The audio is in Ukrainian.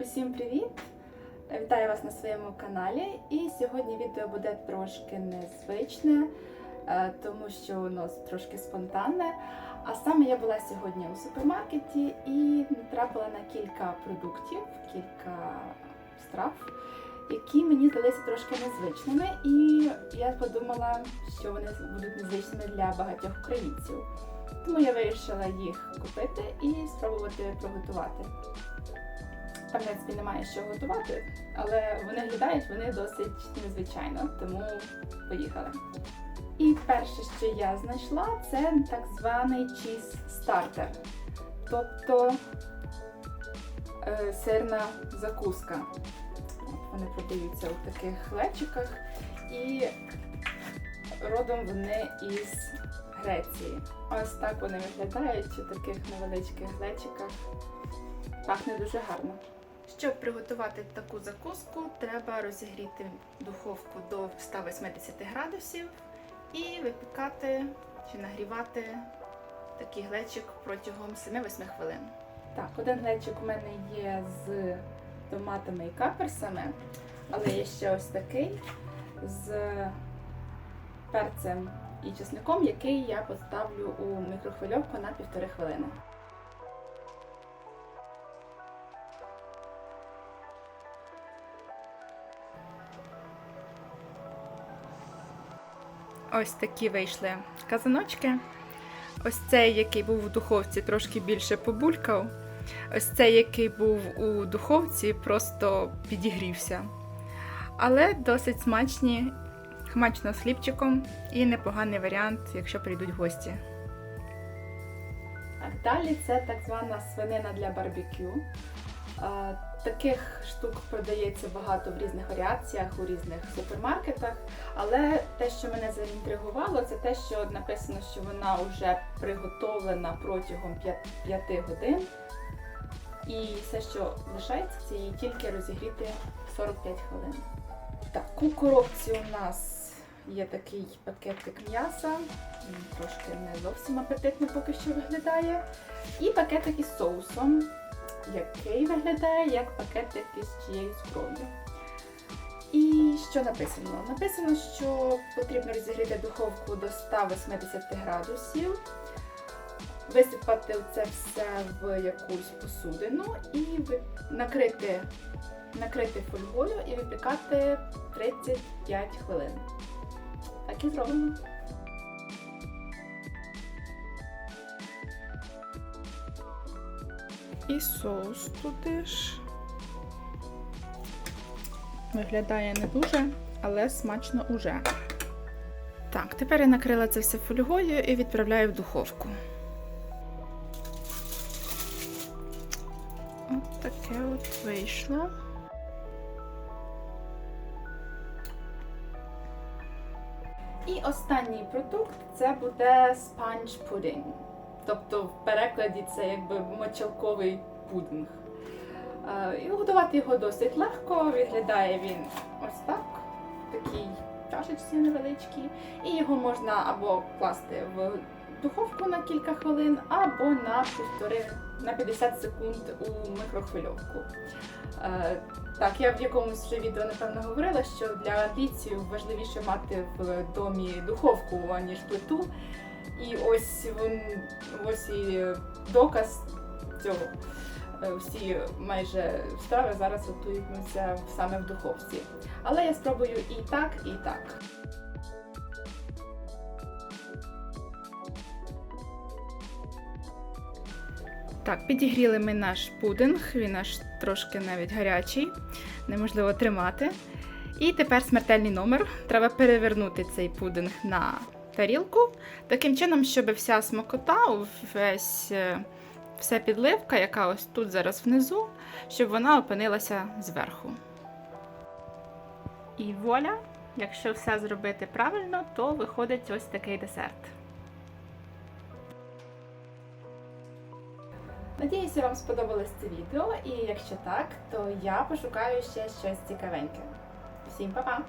Усім привіт! Вітаю вас на своєму каналі. І сьогодні відео буде трошки незвичне, е, тому що воно трошки спонтанне. А саме я була сьогодні у супермаркеті і натрапила на кілька продуктів, кілька страв, які мені здалися трошки незвичними. І я подумала, що вони будуть незвичними для багатьох українців. Тому я вирішила їх купити і спробувати приготувати. В принципі, немає що готувати, але вони виглядають вони досить незвичайно, тому поїхали. І перше, що я знайшла, це так званий чіз стартер, тобто е, сирна закуска. Вони продаються у таких глечиках, і родом вони із Греції. Ось так вони виглядають у таких невеличких глечиках. Пахне дуже гарно. Щоб приготувати таку закуску, треба розігріти духовку до 180 градусів і випікати чи нагрівати такий глечик протягом 7-8 хвилин. Так, один глечик у мене є з томатами і каперсами, але є ще ось такий з перцем і чесником, який я поставлю у мікрохвильовку на півтори хвилини. Ось такі вийшли казаночки. Ось цей, який був у духовці, трошки більше побулькав. Ось цей, який був у духовці, просто підігрівся. Але досить смачні, смачно з хлібчиком і непоганий варіант, якщо прийдуть гості. Так, далі це так звана свинина для барбекю. Таких штук продається багато в різних варіаціях, у різних супермаркетах. Але те, що мене заінтригувало, це те, що написано, що вона вже приготовлена протягом 5 годин. І все, що лишається, це її тільки розігріти 45 хвилин. Так, у коробці у нас є такий пакетик м'яса. Трошки не зовсім апетитно поки що виглядає. І пакетик із соусом який виглядає як пакетик із чиєюсь кров'ю. І що написано? Написано, що потрібно розігріти духовку до 180 градусів, висипати це все в якусь посудину і накрити, накрити фольгою і випікати 35 хвилин. Так і зроблено. І соус туди ж. Виглядає не дуже, але смачно уже. Так, тепер я накрила це все фольгою і відправляю в духовку. От таке от вийшло. І останній продукт це буде спанч пудінг. Тобто в перекладі це якби мочалковий пудинг. Е, І готувати його досить легко. Виглядає він ось так, в такій чашечці невеличкій. І його можна або класти в духовку на кілька хвилин, або на півтори на 50 секунд у микрохвильовку. Е, Так, я в якомусь вже відео напевно говорила, що для англійців важливіше мати в домі духовку, аніж плиту. І ось він, ось і доказ цього. Е, Всі майже страви зараз готуються саме в духовці. Але я спробую і так, і так. Так, підігріли ми наш пудинг, він аж трошки навіть гарячий, неможливо тримати. І тепер смертельний номер. Треба перевернути цей пудинг на тарілку, таким чином, щоб вся смакота, весь, е, вся підливка, яка ось тут зараз внизу, щоб вона опинилася зверху. І воля, якщо все зробити правильно, то виходить ось такий десерт. Надіюся, вам сподобалось це відео, і якщо так, то я пошукаю ще щось цікавеньке. Всім па-па!